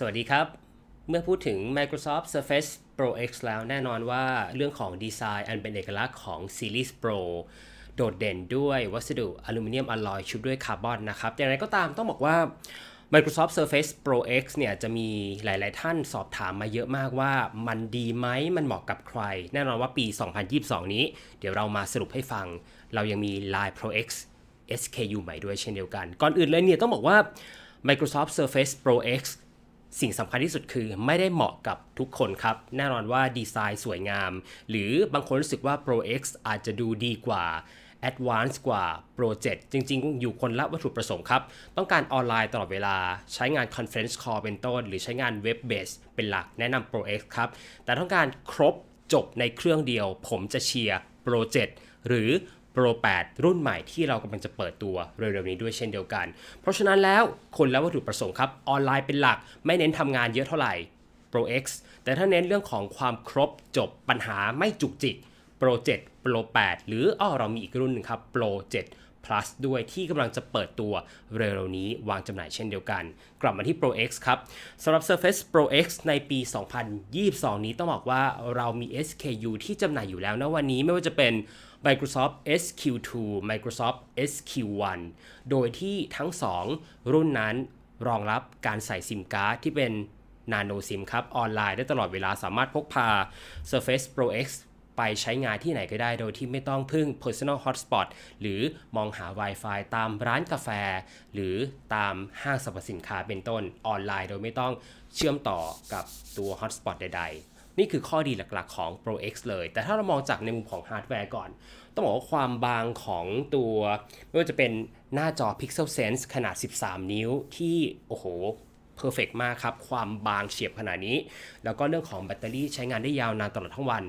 สวัสดีครับ เมื่อพูดถึง Microsoft Surface Pro X แล้วแน่นอนว่าเรื่องของดีไซน์อันเป็นเอกลักษณ์ของ Series Pro โดดเด่นด้วยวัสดุอลูมิเนียมอลลอยชุบด้วยคาร์บอนนะครับ อย่างไรก็ตามต้องบอกว่า Microsoft Surface Pro X เนี่ยจะมีหลาย ๆ ท่านสอบถามมาเยอะมากว่ามันดีไหมมันเหมาะกับใคร แน่นอนว่าปี 2022 นี้ เดี๋ยวเรามาสรุปให้ฟัง เรายังมี Line Pro X SKU ใหม่ด้วยเช่นเดียวกัน ก่อนอื่นเลยเนี่ยต้องบอกว่า Microsoft Surface Pro X สิ่งสำคัญที่สุดคือไม่ได้เหมาะกับทุกคนครับ แน่นอนว่าดีไซน์สวยงาม หรือบางคนรู้สึกว่า Pro X อาจจะดูดีกว่า Advance กว่า Pro 7 จริง ๆ อยู่คนละวัตถุประสงค์ครับ ต้องการออนไลน์ตลอดเวลา ใช้งาน Conference Call เป็นต้น หรือใช้งาน Web Base เป็นหลักแนะนำ Pro X ครับ แต่ต้องการครบจบในเครื่องเดียว ผมจะเชียร์ Pro 7 หรือ Pro 8 รุ่นใหม่ที่เรากำลังจะเปิดตัวเร็วๆนี้ด้วยเช่นเดียวกัน เพราะฉะนั้นแล้วคนและวัตถุประสงค์ครับ ออนไลน์เป็นหลัก ไม่เน้นทำงานเยอะเท่าไหร่ Pro X แต่ถ้าเน้นเรื่องของความครบจบปัญหาไม่จุกจิก Pro 7 Pro 8 หรืออ้อเรามีอีกรุ่นหนึงครับ Pro 7 Plus ด้วยที่กำลังจะเปิดตัวเร็วๆนี้วางจำหน่ายเช่นเดียวกัน กลับมาที่ Pro X ครับสำหรับ Surface Pro X ในปี 2022 นี้ต้องบอกว่าเรามี SKU ที่จำหน่ายอยู่แล้วนะวันนี้ไม่ว่าจะเป็น Microsoft SQ2 Microsoft SQ1 โดยที่ทั้ง 2 รุ่นนั้นรองรับการใส่ซิมการ์ดที่เป็น Nano SIM ครับ ออนไลน์ได้ตลอดเวลาสามารถพกพา Surface Pro X ไปใช้งานที่ไหนก็ได้โดยที่ไม่ต้องพึ่ง Personal Hotspot หรือมองหา Wi-Fi ตามร้านกาแฟ หรือตามห้างสรรพสินค้าเป็นต้นออนไลน์ โดยไม่ต้องเชื่อมต่อกับตัว Hotspot ใด ๆนี่คือข้อดีหลักๆ ของ Pro X เลย แต่ถ้าเรามองจากในมุมของฮาร์ดแวร์ก่อน ต้องบอกว่าความบางของตัว ไม่ว่าจะเป็นหน้าจอ Pixel Sense ขนาด 13 นิ้วที่ โอ้โห เพอร์เฟกมากครับ ความบางเฉียบขนาดนี้ แล้วก็เรื่องของแบตเตอรี่ใช้งานได้ยาวนานตลอดทั้งวัน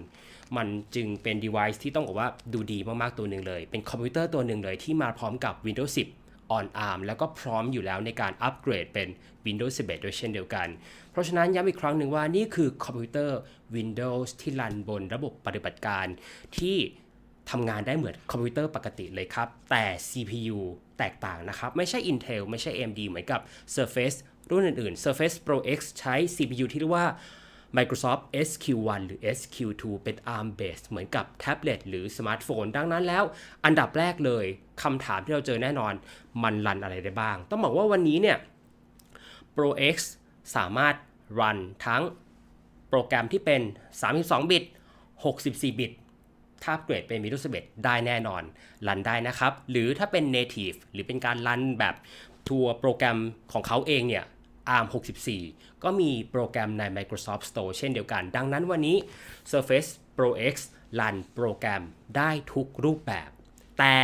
มันจึงเป็น device ที่ต้องบอกว่าดูดีมากๆตัวหนึ่งเลย เป็นคอมพิวเตอร์ตัวหนึ่งเลยที่มาพร้อมกับ Windows 10 on ARM แล้วก็พร้อมอยู่แล้วในการอัปเกรดเป็น Windows 11 ด้วยเช่นเดียวกัน เพราะฉะนั้นย้ำอีกครั้งหนึ่งว่านี่คือคอมพิวเตอร์ Windows ที่รันบนระบบปฏิบัติการที่ทำงานได้เหมือนคอมพิวเตอร์ปกติเลยครับ แต่ CPU แตกต่างนะครับ ไม่ใช่ Intel ไม่ใช่ AMD เหมือนกับ Surface รุ่นอื่นๆ Surface Pro X ใช้ CPU ที่เรียกว่า Microsoft SQ1 หรือ SQ2 เป็น ARM based เหมือนกับแท็บเล็ตหรือสมาร์ทโฟน ดังนั้นแล้ว อันดับแรกเลยคำถามที่เราเจอแน่นอน มันรันอะไรได้บ้าง ต้องบอกว่าวันนี้เนี่ย Pro X สามารถรันทั้งโปรแกรมที่เป็น 32 บิต 64 บิต ถ้าเกรดเป็น Windows 11 ได้แน่นอน รันได้นะครับ หรือถ้าเป็น native หรือเป็นการรันแบบทัวร์โปรแกรมของเขาเองเนี่ย ARM 64 ก็มีโปรแกรมใน Microsoft Store เช่นเดียวกัน ดังนั้นวันนี้ Surface Pro X รันโปรแกรมได้ทุกรูปแบบ แต่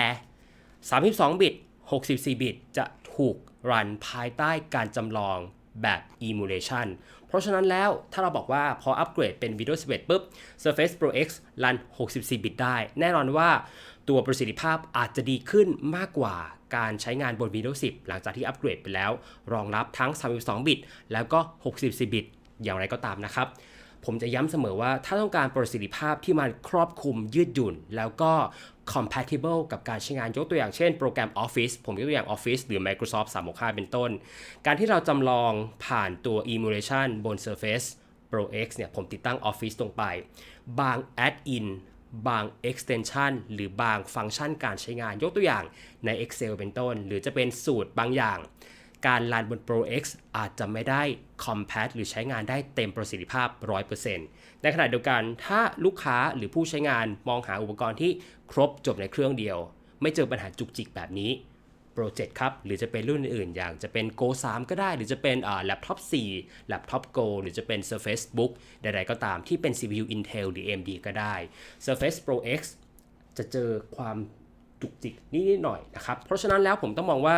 32 บิต 64 บิต จะถูกรันภายใต้การจำลองแบบ emulation เพราะฉะนั้นแล้วถ้าเราบอกว่าพออัปเกรดเป็น Windows 11ปุ๊บ Surface Pro X รัน 64 บิตได้ แน่นอนว่าตัวประสิทธิภาพอาจจะดีขึ้นมากกว่าการใช้งานบน Windows 10 หลังจากที่อัปเกรดไปแล้ว รองรับทั้ง 32 บิต แล้วก็ 64 บิต อย่างไรก็ตามนะครับ ผมจะย้ำเสมอว่าถ้าต้องการประสิทธิภาพที่มันครอบคลุมยืดหยุ่น แล้วก็ compatible กับการใช้งานยกตัวอย่างเช่นโปรแกรม Office ผมยกตัวอย่าง Office หรือ Microsoft 365 เป็นต้น การที่เราจำลองผ่านตัว emulation บน Surface Pro X เนี่ยผมติดตั้ง Office ตรงไป บาง add-in บาง extension หรือบางฟังก์ชันการใช้งานยกตัวอย่างใน Excel เป็นต้น หรือจะเป็นสูตรบางอย่าง การรันบน Pro X อาจจะไม่ได้ Compat หรือใช้งานได้เต็มประสิทธิภาพ 100%ในขณะเดียวกันถ้าลูกค้าหรือผู้ใช้งานมองหาอุปกรณ์ที่ครบจบในเครื่องเดียว ไม่เจอปัญหาจุกจิกแบบนี้ Pro 7ครับ หรือจะเป็นรุ่นอื่นอย่างจะเป็น Go 3 ก็ได้ หรือจะเป็นแล็ปท็อป4 Laptop Go หรือจะเป็น Surface Book ใดๆก็ตามที่เป็น CPU Intel หรือ AMD ก็ได้ Surface Pro X จะเจอความจุกจิกนิดๆหน่อยนะครับ เพราะฉะนั้นแล้วผมต้องมองว่า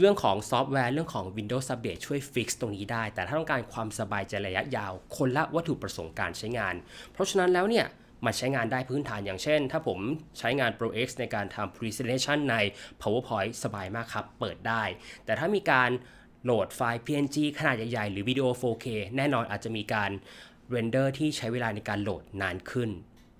เรื่องของซอฟต์แวร์เรื่องของ Windows Update ช่วยฟิกซ์ตรงนี้ได้ แต่ถ้าต้องการความสบายใจระยะยาว คนละวัตถุประสงค์การใช้งาน เพราะฉะนั้นแล้วเนี่ยมันใช้งานได้พื้นฐานอย่างเช่น ถ้าผมใช้งาน Pro X ในการทำ Presentation ใน PowerPoint สบายมากครับ เปิดได้ แต่ถ้ามีการโหลดไฟล์ PNG ขนาดใหญ่ๆ หรือวิดีโอ 4K แน่นอนอาจจะมีการเรนเดอร์ที่ใช้เวลาในการโหลดนานขึ้น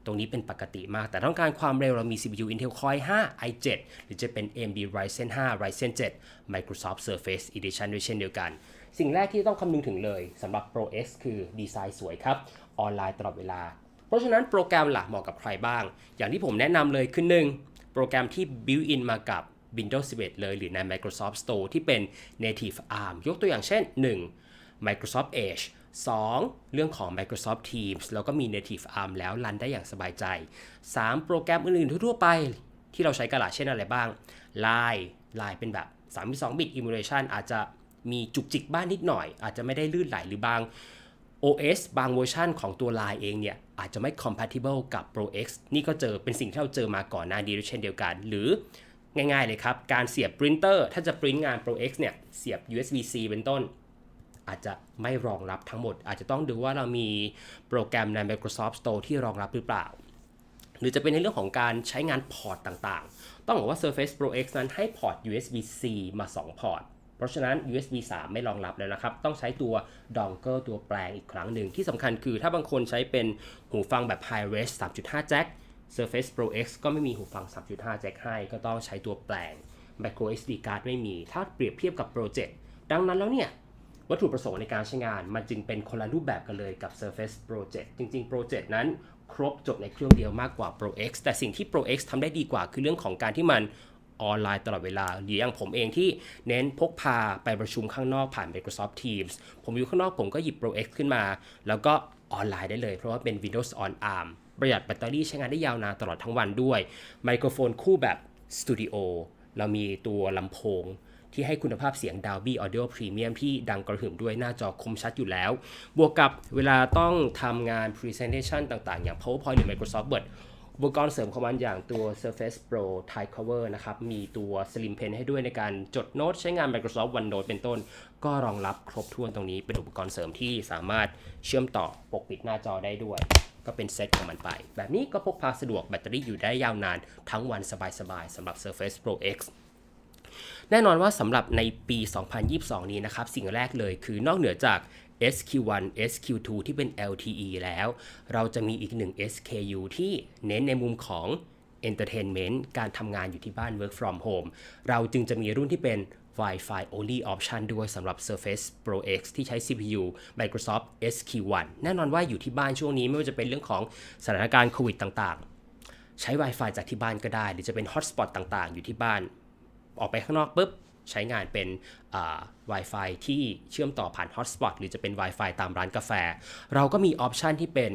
ตรงนี้เป็นปกติมาก แต่ต้องการความเร็วเรามี CPU Intel Core i5 i7 หรือจะเป็น AMD Ryzen 5 Ryzen 7 Microsoft Surface Edition ด้วยเช่นเดียวกัน สิ่งแรกที่ต้องคำนึงถึงเลยสำหรับ Pro X คือดีไซน์สวยครับ ออนไลน์ตลอดเวลา เพราะฉะนั้นโปรแกรมหลักเหมาะกับใครบ้าง อย่างที่ผมแนะนำเลยคือหนึ่งโปรแกรมที่ built in มากับ Windows 11 เลยหรือใน Microsoft Store ที่เป็น native ARM ยกตัวอย่างเช่น 1. Microsoft Edge 2. เรื่องของ Microsoft Teams แล้วก็มี native ARM แล้วรันได้อย่างสบายใจ 3. โปรแกรมอื่นๆทั่วๆไป ที่เราใช้กันละเช่นอะไรบ้าง Line Line เป็นแบบ32 bit emulation อาจจะมีจุกจิกบ้านนิดหน่อย อาจจะไม่ได้ลื่นไหลหรือบาง OS บางเวอร์ชันของตัว Line เองเนี่ย อาจจะไม่ compatible กับ Pro X นี่ก็เจอเป็นสิ่งที่เราเจอมาก่อนหน้านี้ด้วยเช่นเดียวกัน หรือง่ายๆเลยครับ การเสียบปรินเตอร์ถ้าจะปริ้นงาน Pro X เนี่ย เสียบ USB-C เป็นต้น อาจจะไม่รองรับทั้งหมด อาจจะต้องดูว่าเรามีโปรแกรมใน Microsoft Store ที่รองรับหรือเปล่า หรือจะเป็นในเรื่องของการใช้งานพอร์ตต่างๆ ต้องบอกว่า Surface Pro X นั้นให้พอร์ต USB-C มา 2 พอร์ตเพราะฉะนั้น USB 3 ไม่รองรับแล้วนะครับ ต้องใช้ตัว dongle ตัวแปลงอีกครั้งหนึ่ง ที่สำคัญคือถ้าบางคนใช้เป็นหูฟังแบบ high res 3.5 jack Surface Pro X ก็ไม่มีหูฟัง 3.5 jack ให้ ก็ต้องใช้ตัวแปลง micro SD card ไม่มี ถ้าเปรียบเทียบกับ Pro 7ดังนั้นแล้วเนี่ย วัตถุประสงค์ในการใช้งาน มันจึงเป็นคนละรูปแบบกันเลยกับ Surface Pro 7จริง ๆ Pro 7นั้นครบจบในเครื่องเดียวมากกว่า Pro X แต่สิ่งที่ Pro X ทำได้ดีกว่าคือเรื่องของการที่มันออนไลน์ตลอดเวลาหรืออย่างผมเองที่เน้นพกพาไปประชุมข้างนอกผ่าน Microsoft Teams ผมอยู่ข้างนอกผมก็หยิบ Pro X ขึ้นมา แล้วก็ออนไลน์ได้เลย เพราะว่าเป็น Windows on ARM ประหยัดแบตเตอรี่ใช้งานได้ยาวนานตลอดทั้งวันด้วย ไมโครโฟนคู่แบบสตูดิโอเรามีตัวลำโพง ที่ให้คุณภาพเสียง Dolby Audio Premium ที่ดังกระหึ่มด้วยหน้าจอคมชัดอยู่แล้ว บวกกับเวลาต้องทำงาน Presentation ต่างๆ อย่าง PowerPoint หรือ Microsoft Word อุปกรณ์เสริมของมันอย่างตัว Surface Pro Type Cover นะครับ มีตัว Slim Pen ให้ด้วยในการจดโน้ตใช้งาน Microsoft OneNote เป็นต้น ก็รองรับครบถ้วนตรงนี้เป็นอุปกรณ์เสริมที่สามารถเชื่อมต่อปกปิดหน้าจอได้ด้วย ก็เป็นเซตของมันไป แบบนี้ก็พกพาสะดวกแบตเตอรี่อยู่ได้ยาวนาน ทั้งวันสบายๆสำหรับ Surface Pro X แน่นอนว่าสำหรับในปี 2022 นี้นะครับ สิ่งแรกเลยคือนอกเหนือจาก SQ1 SQ2 ที่เป็น LTE แล้ว เราจะมีอีกหนึ่ง SKU ที่เน้นในมุมของ Entertainment การทำงานอยู่ที่บ้าน Work from Home เราจึงจะมีรุ่นที่เป็น Wi-Fi only option ด้วยสำหรับ Surface Pro X ที่ใช้ CPU Microsoft SQ1 แน่นอนว่าอยู่ที่บ้านช่วงนี้ไม่ว่าจะเป็นเรื่องของสถานการณ์โควิดต่างๆ ใช้ Wi-Fi จากที่บ้านก็ได้ หรือจะเป็น Hotspot ต่างๆ อยู่ที่บ้าน ออกไปข้างนอกปุ๊บใช้งานเป็น Wi-Fi ที่เชื่อมต่อผ่าน Hotspot หรือจะเป็น Wi-Fi ตามร้านกาแฟ เราก็มีออปชันที่เป็น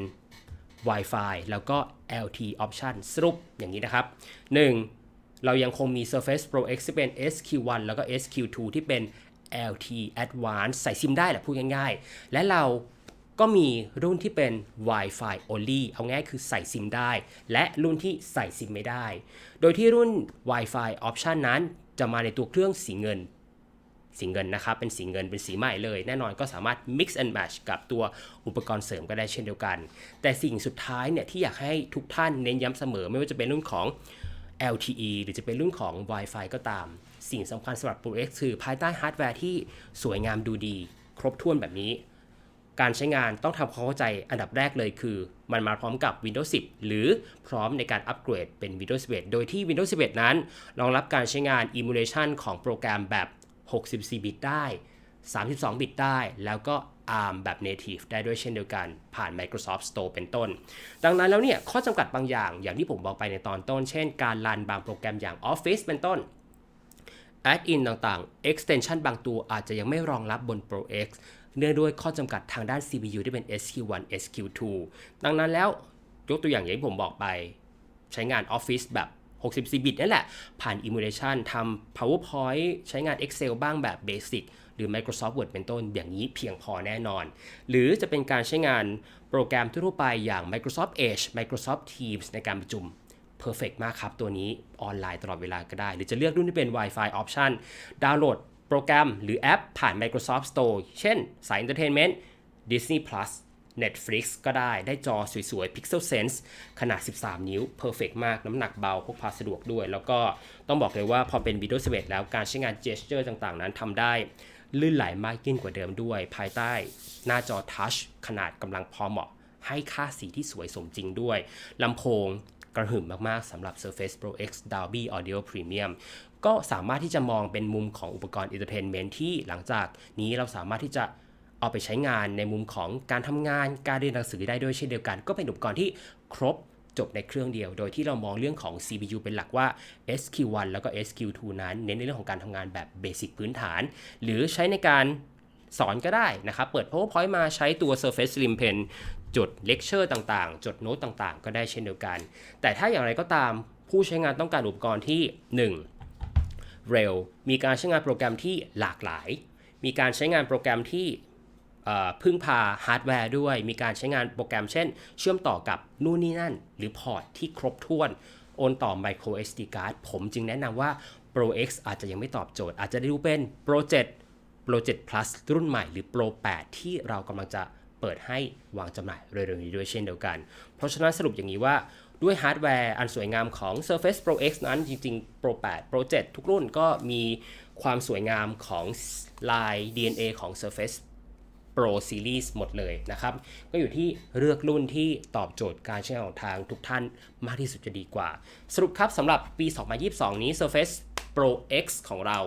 Wi-Fi แล้วก็ LT option สรุปอย่างนี้นะครับ 1. เรายังคงมี Surface Pro X ที่เป็น SQ1 แล้วก็ SQ2 ที่เป็น LT Advanced ใส่ซิมได้แหละพูดง่ายๆ และเราก็มีรุ่นที่เป็น Wi-Fi only เอาง่ายคือใส่ซิมได้ และรุ่นที่ใส่ซิมไม่ได้ โดยที่รุ่น Wi-Fi option นั้น จะมาในตัวเครื่องสีเงิน สีเงินนะครับ เป็นสีเงินเป็นสีใหม่เลย แน่นอนก็สามารถ mix and match กับตัวอุปกรณ์เสริมก็ได้เช่นเดียวกัน แต่สิ่งสุดท้ายเนี่ยที่อยากให้ทุกท่านเน้นย้ำเสมอ ไม่ว่าจะเป็นรุ่นของ LTE หรือจะเป็นรุ่นของ Wi-Fi ก็ตาม สิ่งสำคัญสำหรับ Pro X คือภายใต้ฮาร์ดแวร์ที่สวยงามดูดี ครบถ้วนแบบนี้ การใช้งานต้องทำความเข้าใจอันดับแรกเลยคือ มันมาพร้อมกับ Windows 10 หรือพร้อมในการอัปเกรดเป็น Windows 11 โดยที่ Windows 11 นั้น รองรับการใช้งาน Emulation ของโปรแกรมแบบ 64 บิตได้ 32 บิตได้ แล้วก็ ARM แบบ Native ได้ด้วยเช่นเดียวกัน ผ่าน Microsoft Store เป็นต้น ดังนั้นแล้วเนี่ย ข้อจำกัดบางอย่างอย่างที่ผมบอกไปในตอนต้น เช่น การรันบางโปรแกรมอย่าง Office เป็นต้น Add-in ต่างๆ Extension บางตัวอาจจะยังไม่รองรับบน Pro X เนื่องด้วยข้อจำกัดทางด้าน CPU ที่เป็น SQ1 SQ2 ดังนั้นแล้วยกตัวอย่างอย่างที่ผมบอกไป ใช้งาน Office แบบ64บิตนั่นแหละ ผ่าน Emulation ทำ PowerPoint ใช้งาน Excel บ้างแบบ Basic หรือ Microsoft Word เป็นต้น อย่างนี้เพียงพอแน่นอน หรือจะเป็นการใช้งานโปรแกรมทั่วไปอย่าง Microsoft Edge Microsoft Teams ในการประชุม Perfect มากครับ ตัวนี้ออนไลน์ตลอดเวลาก็ได้ หรือจะเลือกรุ่นที่เป็น Wi-Fi Option ดาวน์โหลด โปรแกรมหรือแอปผ่าน Microsoft Store เช่นสาย Entertainment Disney Plus Netflix ก็ได้ได้จอสวยๆ Pixel Sense ขนาด 13 นิ้ว Perfect มาก น้ำหนักเบา พกพาสะดวกด้วย แล้วก็ต้องบอกเลยว่าพอเป็น Windows 11 แล้วการใช้งาน Gesture ต่างๆ นั้นทำได้ลื่นไหลมากยิ่งกว่าเดิมด้วย ภายใต้หน้าจอ Touch ขนาดกำลังพอเหมาะ ให้ค่าสีที่สวยสมจริงด้วยลำโพงกระหึ่มมากๆสำหรับ Surface Pro X Dolby Audio Premium ก็สามารถที่จะมองเป็นมุมของอุปกรณ์ Entertainment ที่หลังจากนี้เราสามารถที่จะเอาไปใช้งานในมุมของการทำงานการเรียนหนังสือได้ด้วยเช่นเดียวกัน ก็เป็นอุปกรณ์ที่ครบจบในเครื่องเดียว โดยที่เรามองเรื่องของ CPU เป็นหลักว่า SQ1 แล้วก็ SQ2 นั้น เน้นในเรื่องของการทำงานแบบเบสิกพื้นฐาน หรือใช้ในการสอนก็ได้นะครับ เปิด PowerPoint มาใช้ตัว Surface Slim Pen จดเลคเชอร์ต่างๆ จดโน้ตต่างๆ ก็ได้เช่นเดียวกัน แต่ถ้าอย่างไรก็ตามผู้ใช้งานต้องการอุปกรณ์ที่ 1. เร็ว มีการใช้งานโปรแกรมที่หลากหลาย มีการใช้งานโปรแกรมที่พึ่งพาฮาร์ดแวร์ด้วย มีการใช้งานโปรแกรมเช่น เชื่อมต่อกับนู่นนี่นั่น หรือพอร์ตที่ครบถ้วน โอนต่อ micro SD card ผมจึงแนะนำว่า Pro X อาจจะยังไม่ตอบโจทย์ อาจจะได้ดูเป็น Pro 7 Pro 7 Plus รุ่นใหม่หรือ Pro 8 ที่เรากำลังจะเปิดให้วางจำหน่ายเร็วๆนี้ด้วยเช่นเดียวกัน เพราะฉะนั้นสรุปอย่างนี้ว่า ด้วยฮาร์ดแวร์อันสวยงามของ Surface Pro X นั้นจริงๆ Pro 8 Pro 7 ทุกรุ่นก็มีความสวยงามของลาย DNA ของ Surface Pro Series หมดเลยนะครับ ก็อยู่ที่เลือกรุ่นที่ตอบโจทย์การใช้งานของทางทุกท่านมากที่สุดจะดีกว่า สรุปครับสำหรับปี 2022 นี้ Surface Pro X ของเรา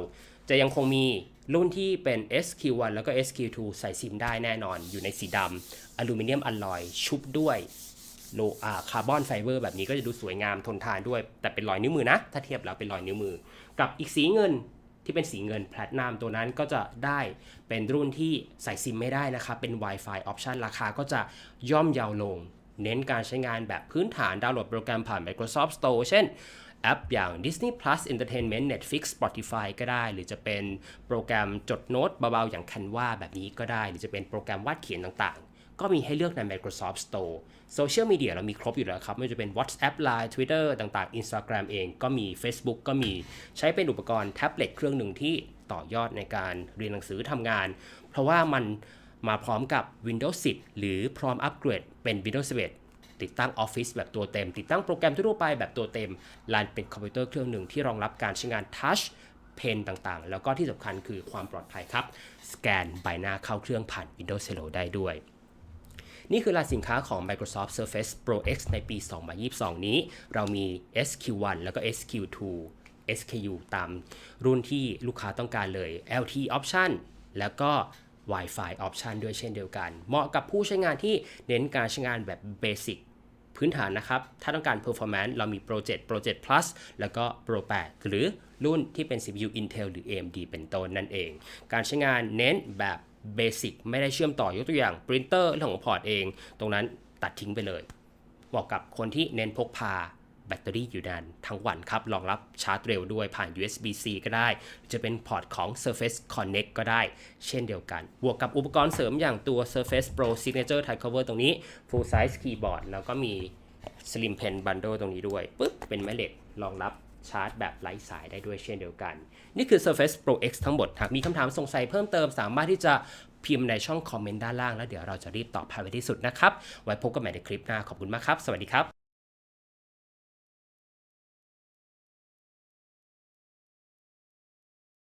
จะยังคงมีรุ่นที่เป็น SQ1 แล้วก็ SQ2 ใส่ซิมได้แน่นอนอยู่ในสีดำอลูมิเนียมอลลอยชุบด้วย โลอาคาร์บอนไฟเบอร์แบบนี้ก็จะดูสวยงามทนทานด้วย แต่เป็นรอยนิ้วมือนะ ถ้าเทียบแล้วเป็นรอยนิ้วมือ กับอีกสีเงินที่เป็นสีเงินแพลตนัมตัวนั้นก็จะได้เป็นรุ่นที่ใส่ซิมไม่ได้นะครับ เป็น Wi-Fi Option ราคาก็จะย่อมเยาวลง เน้นการใช้งานแบบพื้นฐานดาวน์โหลดโปรแกรมผ่าน Microsoft Store เช่นแอปอย่าง Disney Plus Entertainment Netflix Spotify ก็ได้ หรือจะเป็นโปรแกรมจดโน้ตเบาๆอย่าง Canva แบบนี้ก็ได้ หรือจะเป็นโปรแกรมวาดเขียนต่างๆ ก็มีให้เลือกใน Microsoft Store โซเชียลมีเดียเรามีครบอยู่แล้วครับ ไม่ว่าจะเป็น WhatsApp Line Twitter ต่างๆ Instagram เองก็มี Facebook ก็มีใช้เป็นอุปกรณ์แท็บเล็ตเครื่องหนึ่งที่ต่อยอดในการเรียนหนังสือทำงาน เพราะว่ามันมาพร้อมกับ Windows 10 หรือพร้อมอัปเกรดเป็น Windows 11ติดตั้ง Office แบบตัวเต็ม ติดตั้งโปรแกรมทั่วไปแบบตัวเต็มลานเป็นคอมพิวเตอร์เครื่องหนึ่งที่รองรับการใช้งาน Touch เพนต่างๆ แล้วก็ที่สำคัญคือความปลอดภัยครับ สแกนใบหน้าเข้าเครื่องผ่าน Windows Hello ได้ด้วย นี่คือราสินค้าของ Microsoft Surface Pro X ในปี 2022 นี้ เรามี SQ1 แล้วก็ SQ2 SKU ตามรุ่นที่ลูกค้าต้องการเลย LT Option แล้วก็ Wi-Fi Option ด้วยเช่นเดียวกัน เหมาะกับผู้ใช้งานที่เน้นการใช้งานแบบเบสิกพื้นฐานนะครับ ถ้าต้องการ performance เรามี Pro 7 Pro 7 Plus แล้วก็ Pro 8 หรือรุ่นที่เป็น CPU Intel หรือ AMD เป็นต้นนั่นเอง การใช้งานเน้นแบบ เบสิกไม่ได้เชื่อมต่อยกตัวอย่างปรินเตอร์เรื่องของพอร์ตเอง ตรงนั้นตัดทิ้งไปเลยเหมาะกับคนที่เน้นพกพาแบตเตอรี่อยู่นานทั้งวันครับรองรับชาร์จเร็วด้วยผ่าน USB-C ก็ได้ จะเป็นพอร์ตของ Surface Connect ก็ได้ เช่นเดียวกัน บวกกับอุปกรณ์เสริมอย่างตัว Surface Pro Signature Type Cover ตรงนี้ Full Size Keyboard แล้วก็มี Slim Pen Bundle ตรงนี้ด้วยปึ๊บเป็นแม่เหล็กรองรับ ชาร์จแบบไร้สายได้ด้วยเช่นเดียวกัน นี่คือ Surface Pro X ทั้งหมด หากมีคำถามสงสัยเพิ่มเติมสามารถที่จะพิมพ์ในช่องคอมเมนต์ด้านล่างแล้วเดี๋ยวเราจะรีบตอบภายในที่สุดนะครับ ไว้พบกันใหม่ในคลิปหน้าขอบคุณมากครับ สวัสดีครับ